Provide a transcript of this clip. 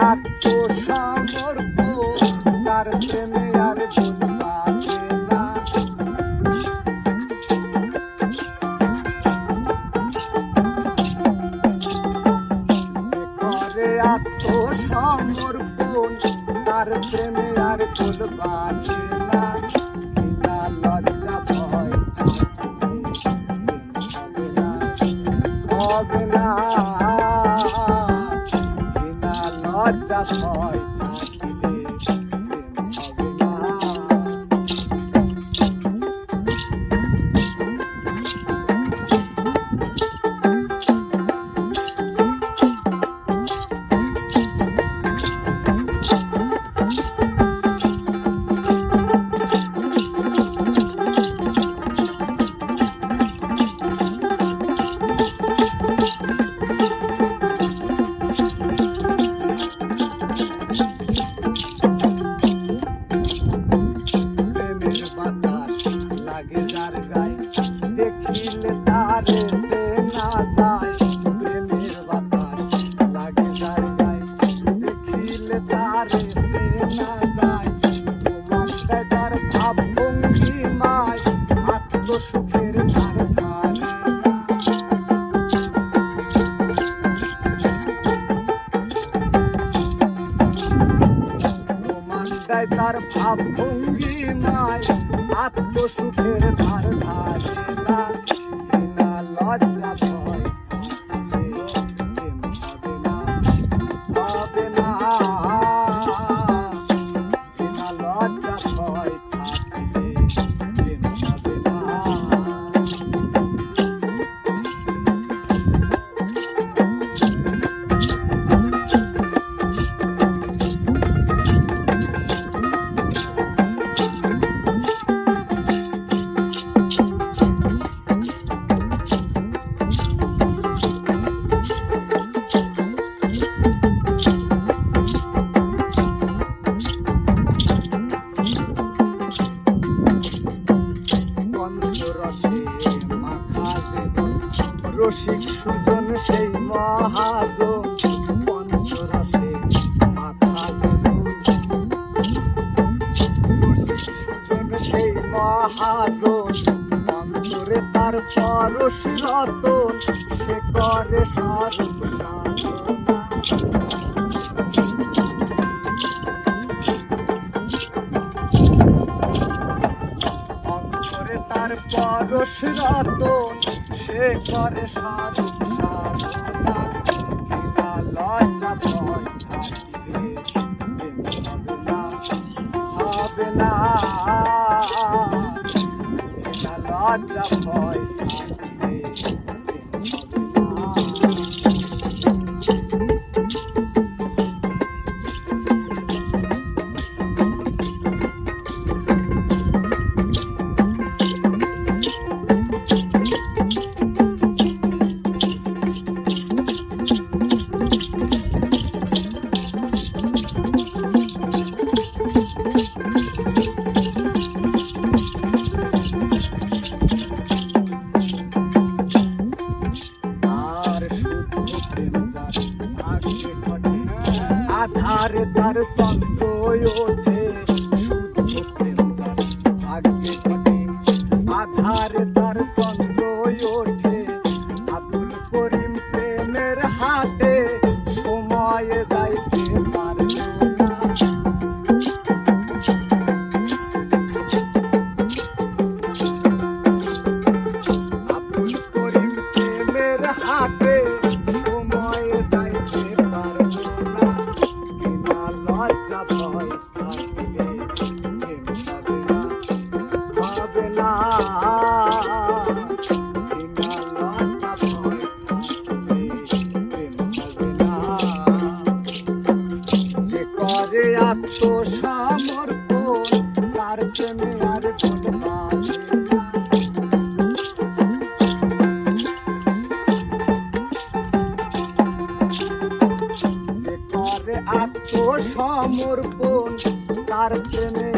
আত্মসমর্পণ তার প্রেমে আর বলবে আত্মসমর্পণ তার প্রেমে আর ভুল বাঁচে Dad, Dad, Boy. যায় তার ভাব ভঙ্গি নাই। আত্মসুখের অন্তরে তার পরশ রতন সে করে সর্বসাধন তার পরশ রতন সে করে সাধন God the boy. তার সঙ্গ ওঠে শুধু আধার তার সঙ্গ আব্দুল করে boys. থাকতো সমর্পণ তার প্রেমে